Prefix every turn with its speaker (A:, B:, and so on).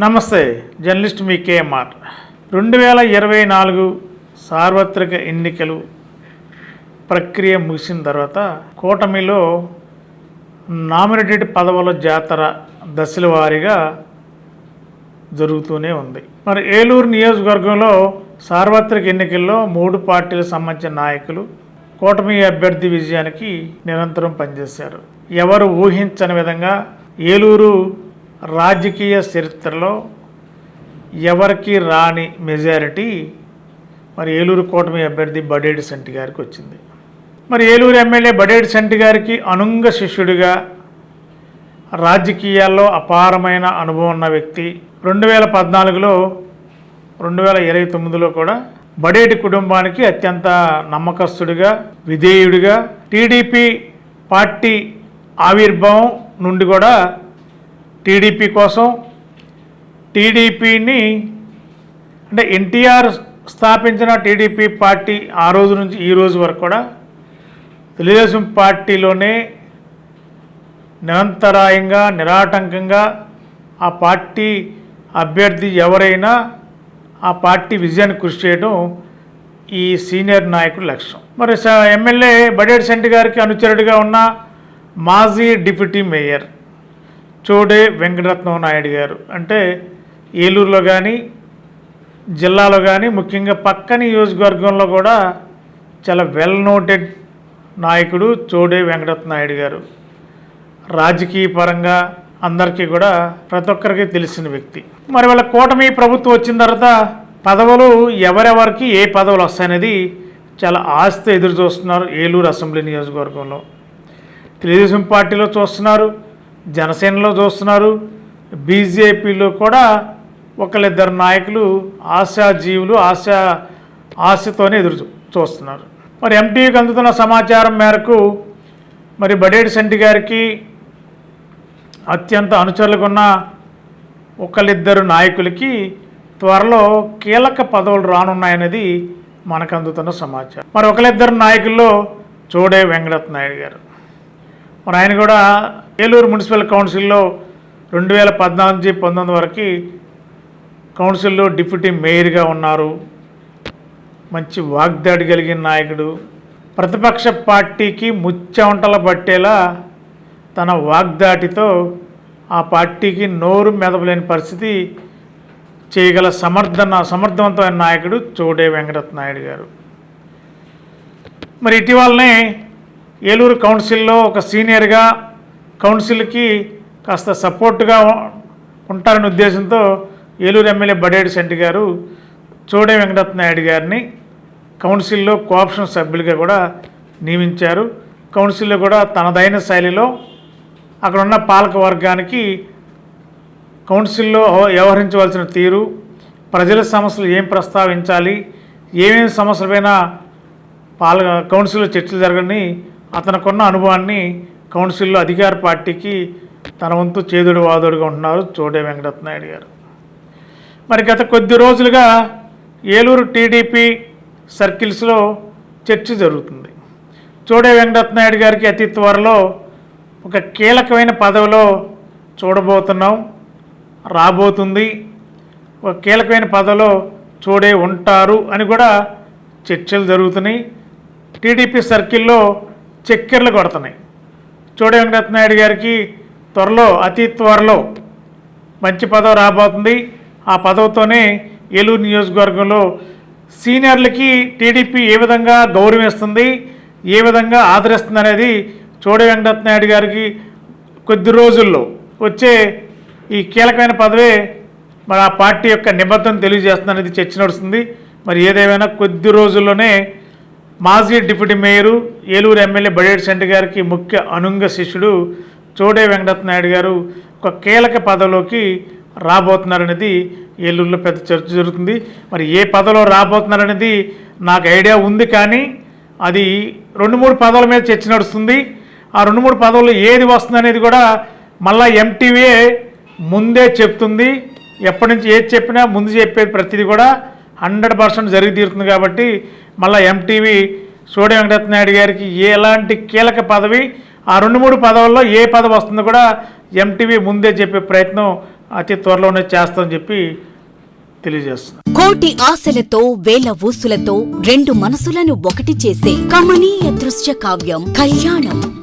A: నమస్తే జర్నలిస్ట్ మీ కేఎంఆర్. రెండు వేల ఇరవై నాలుగు సార్వత్రిక ఎన్నికలు ప్రక్రియ ముగిసిన తర్వాత కూటమిలో నామినేటెడ్ పదవుల జాతర దశల వారీగా జరుగుతూనే ఉంది. మరి ఏలూరు నియోజకవర్గంలో సార్వత్రిక ఎన్నికల్లో మూడు పార్టీలకు సంబంధించిన నాయకులు కూటమి అభ్యర్థి విజయానికి నిరంతరం పనిచేశారు. ఎవరు ఊహించని విధంగా ఏలూరు రాజకీయ చరిత్రలో ఎవరికి రాని మెజారిటీ మరి ఏలూరు కూటమి అభ్యర్థి బడేడి సంటి గారికి వచ్చింది. మరి ఏలూరు ఎమ్మెల్యే బడేడి సంటి గారికి అనుంగ శిష్యుడిగా రాజకీయాల్లో అపారమైన అనుభవం ఉన్న వ్యక్తి రెండు వేల పద్నాలుగులో రెండు వేల ఇరవై తొమ్మిదిలో కూడా బడేటి కుటుంబానికి అత్యంత నమ్మకస్తుడిగా విధేయుడిగా టీడీపీ పార్టీ ఆవిర్భావం నుండి కూడా టీడీపీ కోసం టీడీపీని అంటే ఎన్టీఆర్ స్థాపించిన టీడీపీ పార్టీ ఆ రోజు నుంచి ఈ రోజు వరకు కూడా తెలుగుదేశం పార్టీలోనే నిరంతరాయంగా నిరాటంకంగా ఆ పార్టీ అభ్యర్థి ఎవరైనా ఆ పార్టీ విజయాన్ని కృషి చేయడం ఈ సీనియర్ నాయకుడు లక్ష్యం. మరి ఎమ్మెల్యే బడేడ్ సెంటి గారికి అనుచరుడిగా ఉన్న మాజీ డిప్యూటీ మేయర్ చోడే వెంకటరత్నం నాయుడు గారు. అంటే ఏలూరులో కానీ జిల్లాలో కానీ ముఖ్యంగా పక్క నియోజకవర్గంలో కూడా చాలా వెల్ నోటెడ్ నాయకుడు చోడే వెంకటరత్న నాయుడు గారు. రాజకీయ పరంగా అందరికీ కూడా ప్రతి ఒక్కరికి తెలిసిన వ్యక్తి. మరి వాళ్ళ కూటమి ప్రభుత్వం వచ్చిన తర్వాత పదవులు ఎవరెవరికి ఏ పదవులు వస్తాయనేది చాలా ఆస్తి ఎదురు చూస్తున్నారు ఏలూరు అసెంబ్లీ నియోజకవర్గంలో. తెలుగుదేశం పార్టీలో చూస్తున్నారు జనసేనలో చూస్తున్నారు. బీజేపీలో కూడా ఒకళ్ళిద్దరు నాయకులు ఆశాజీవులు ఆశా ఆశతోనే ఎదురు చూస్తున్నారు. మరి ఎంటీవీకి అందుతున్న సమాచారం మేరకు మరి బడేటి సంటి గారికి అత్యంత అనుచరులకున్న ఒకళ్ళిద్దరు నాయకులకి త్వరలో కీలక పదవులు రానున్నాయనేది మనకు అందుతున్న సమాచారం. మరి ఒకళ్ళిద్దరు నాయకుల్లో చూడే వెంకటనాయుడు నాయుడు గారు. మరి ఆయన కూడా ఏలూరు మున్సిపల్ కౌన్సిల్లో రెండు వేల పద్నాలుగు పంతొమ్మిది వరకు కౌన్సిల్లో డిప్యూటీ మేయర్గా ఉన్నారు. మంచి వాగ్దాడి కలిగిన నాయకుడు. ప్రతిపక్ష పార్టీకి ముచ్చెవంటల పట్టేలా తన వాగ్దాటితో ఆ పార్టీకి నోరు మెదపలేని పరిస్థితి చేయగల సమర్థన సమర్థవంతమైన నాయకుడు చోడే వెంకటరత్న నాయుడు గారు. మరి ఇటీవలనే ఏలూరు కౌన్సిల్లో ఒక సీనియర్గా కౌన్సిల్కి కాస్త సపోర్ట్గా ఉంటారనే ఉద్దేశంతో ఏలూరు ఎమ్మెల్యే బడేడి శెట్టి గారు చోడే వెంకటరత్న నాయుడు గారిని కౌన్సిల్లో కోఆప్షన్ సభ్యులుగా కూడా నియమించారు. కౌన్సిల్లో కూడా తనదైన శైలిలో అక్కడ ఉన్న పాలక వర్గానికి కౌన్సిల్లో వ్యవహరించవలసిన తీరు ప్రజల సమస్యలు ఏం ప్రస్తావించాలి ఏమేమి సమస్యలపైన పాల కౌన్సిల్లో చర్చలు జరగని అతనుకున్న అనుభవాన్ని కౌన్సిల్లో అధికార పార్టీకి తన వంతు చేదుడు వాదుడుగా ఉంటున్నారు చోడే వెంకటరత్నాయుడు గారు. మరి గత కొద్ది రోజులుగా ఏలూరు టీడీపీ సర్కిల్స్లో చర్చ జరుగుతుంది. చోడే వెంకటరత్నాయుడు గారికి అతి త్వరలో ఒక కీలకమైన పదవిలో చూడబోతున్నాం రాబోతుంది. ఒక కీలకమైన పదవిలో చూడే ఉంటారు అని కూడా చర్చలు జరుగుతున్నాయి. టీడీపీ సర్కిల్లో చక్కెర్లు కొడుతున్నాయి. చూడ వెంకటరత్న నాయుడు గారికి త్వరలో అతి త్వరలో మంచి పదవి రాబోతుంది. ఆ పదవితోనే ఏలూరు నియోజకవర్గంలో సీనియర్లకి టీడీపీ ఏ విధంగా గౌరవిస్తుంది ఏ విధంగా ఆదరిస్తుంది అనేది చోడ వెంకటనాయుడు గారికి కొద్ది రోజుల్లో వచ్చే ఈ కీలకమైన పదవే మరి ఆ పార్టీ యొక్క నిబద్ధం తెలియజేస్తుంది అనేది చర్చ నడుస్తుంది. మరి ఏదేమైనా కొద్ది రోజుల్లోనే మాజీ deputy mayor Eluru MLA Badeti Setti గారికి ముఖ్య అనుంగ శిష్యుడు చోడే వెంకటరత్న నాయుడు గారు ఒక కీలక పదవిలోకి రాబోతున్నారనేది ఏలూరులో పెద్ద చర్చ జరుగుతుంది. మరి ఏ పదవిలో రాబోతున్నారనేది నాకు ఐడియా ఉంది కానీ అది రెండు మూడు పదవుల మీద చర్చ నడుస్తుంది. ఆ రెండు మూడు పదవులు ఏది వస్తుంది అనేది కూడా మళ్ళీ ఎంటీవీఏ ముందే చెప్తుంది. ఎప్పటి నుంచి ఏది చెప్పినా ముందు చెప్పేది ప్రతిదీ కూడా హండ్రెడ్ పర్సెంట్ జరిగి తీరుతుంది కాబట్టి మళ్ళీ ఎంటీవీ సూర్య వెంకటరత్న నాయుడు గారికి ఎలాంటి కీలక పదవి ఆ రెండు మూడు పదవుల్లో ఏ పదవి వస్తుందో కూడా ఎంటీవీ ముందే చెప్పే ప్రయత్నం అతి త్వరలోనే చేస్తామని చెప్పి తెలియజేస్తున్నాను
B: కోటి ఆశలతో వేల ఊసులతో రెండు మనసులను ఒకటి చేసే కమనీయ దృశ్య కావ్యం కళ్యాణం.